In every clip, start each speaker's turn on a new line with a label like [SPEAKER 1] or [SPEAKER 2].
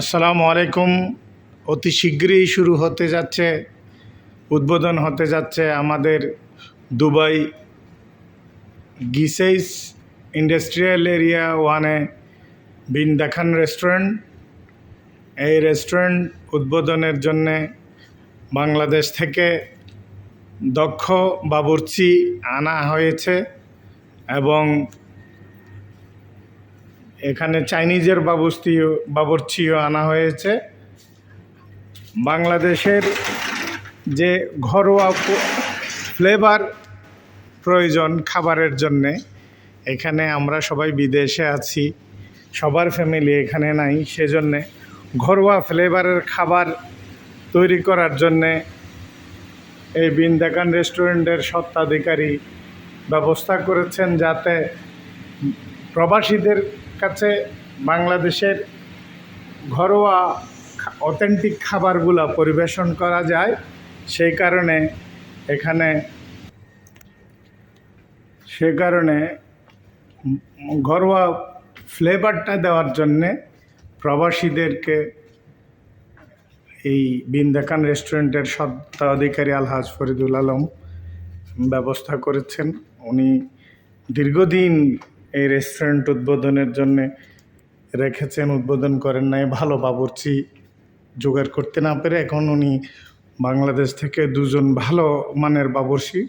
[SPEAKER 1] আসসালামু আলাইকুম। অতি শীঘ্রই শুরু হতে যাচ্ছে, উদ্বোধন হতে যাচ্ছে আমাদের দুবাই গিসেইস ইন্ডাস্ট্রিয়াল এরিয়া ওয়ানে বিন দেখান রেস্টুরেন্ট। এই রেস্টুরেন্ট উদ্বোধনের জন্যে বাংলাদেশ থেকে দক্ষ বাবুর্চি আনা হয়েছে এবং এখানে চাইনিজের বাবুস্তিও বাবুর্চিও আনা হয়েছে। বাংলাদেশের যে ঘরোয়া ফ্লেভার প্রয়োজন খাবারের জন্যে, এখানে আমরা সবাই বিদেশে আছি, সবার ফ্যামিলি এখানে নাই, সেজন্যে ঘরোয়া ফ্লেভারের খাবার তৈরি করার জন্যে এই বিন্দাকান রেস্টুরেন্টের সত্ত্বাধিকারী ব্যবস্থা করেছেন যাতে প্রবাসীদের কাছে বাংলাদেশের ঘরোয়া অথেন্টিক খাবারগুলো পরিবেশন করা যায়, সেই কারণে এখানে সে কারণে ঘরোয়া ফ্লেভারটা দেওয়ার জন্যে প্রবাসীদেরকে এই বিন্দাকান রেস্টুরেন্টের স্বত্বাধিকারী আলহাজ ফরিদুল আলম ব্যবস্থা করেছেন। উনি দীর্ঘদিন এই রেস্টুরেন্ট উদ্বোধনের জন্য রেখেছেন, উদ্বোধন করেন নাই। ভালো বাবুর্চি জোগাড় করতে না পেরে এখন উনি বাংলাদেশ থেকে দুজন ভালো মানের বাবুর্চি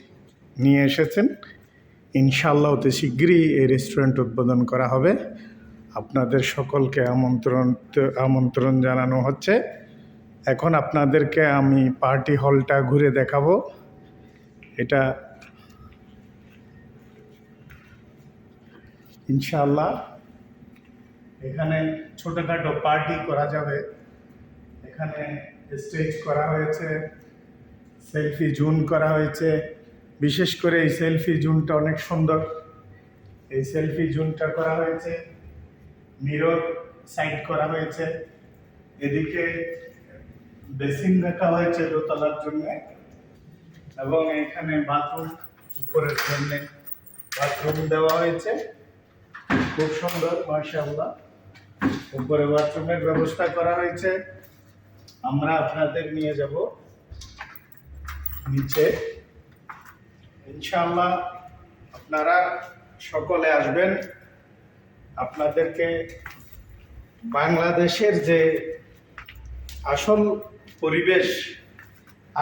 [SPEAKER 1] নিয়ে এসেছেন। ইনশাল্লাহ অতি শীঘ্রই এই রেস্টুরেন্ট উদ্বোধন করা হবে। আপনাদের সকলকে আমন্ত্রণ আমন্ত্রণ জানানো হচ্ছে। এখন আপনাদেরকে আমি পার্টি হলটা ঘুরে দেখাবো। এটা ইনশাআল্লাহ। এখানে ছোটোখাটো পার্টি করা যাবে। এখানে স্টেজ করা হয়েছে সেলফি জুন করা হয়েছে। বিশেষ করে এই সেলফি জুনটা অনেক সুন্দর। এই সেলফি জুনটা করা হয়েছে। মিরর সাইড করা হয়েছে। এদিকে বেসিন রাখা হয়েছে দোতলার জন্য এবং এখানে বাথরুম উপরের জন্য বাথরুম দেওয়া হয়েছে। খুব সুন্দর মার্শাল্লাহ উপরে বাথরুমের ব্যবস্থা করা হয়েছে। আমরা আপনাদের নিয়ে যাব নিচে। ইনশাআল্লাহ আপনারা সকলে আসবেন। আপনাদেরকে বাংলাদেশের যে আসল পরিবেশ,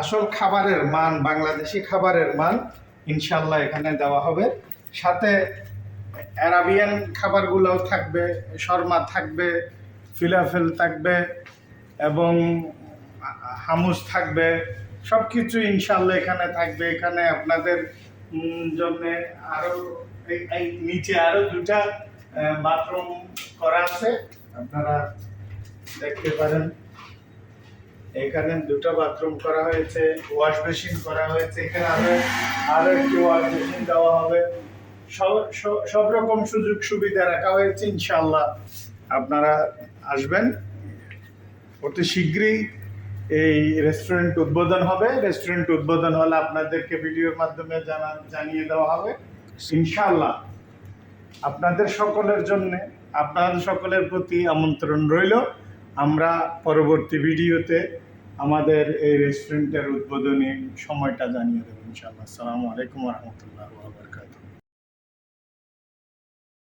[SPEAKER 1] আসল খাবারের মান, বাংলাদেশি খাবারের মান ইনশাল্লাহ এখানে দেওয়া হবে। সাথে অ্যারাবিয়ান খাবারগুলোও থাকবে, শর্মা থাকবে, ফিলাফেল থাকবে এবং হামুস থাকবে সব কিছু ইনশাল্লাহ এখানে থাকবে। এখানে আপনাদের জন্য আরও এই নিচে আরও দুটা বাথরুম করা আছে। আপনারা দেখতে পারেন। এখানে দুটো বাথরুম করা হয়েছে, ওয়াশ মেশিন করা হয়েছে। এখানে আরও আরও একটি ওয়াশ মেশিন দেওয়া হবে। সব রকম সুযোগ সুবিধা রাখা হয়েছে ইনশাল্লাহ আপনারা আসবেন। অতি শীঘ্রই এই রেস্টুরেন্ট উদ্বোধন হবে। রেস্টুরেন্ট উদ্বোধন হলে আপনাদেরকে ভিডিওর মাধ্যমে জানা, জানিয়ে দেওয়া হবে। ইনশাল্লাহ আপনাদের সকলের জন্য, আপনাদের সকলের প্রতি আমন্ত্রণ রইল। আমরা পরবর্তী ভিডিওতে আমাদের এই রেস্টুরেন্টের উদ্বোধনী সময়টা জানিয়ে দেবো ইনশাআল্লাহ। আসসালামু আলাইকুম রহমতুল্লাহ বরকাত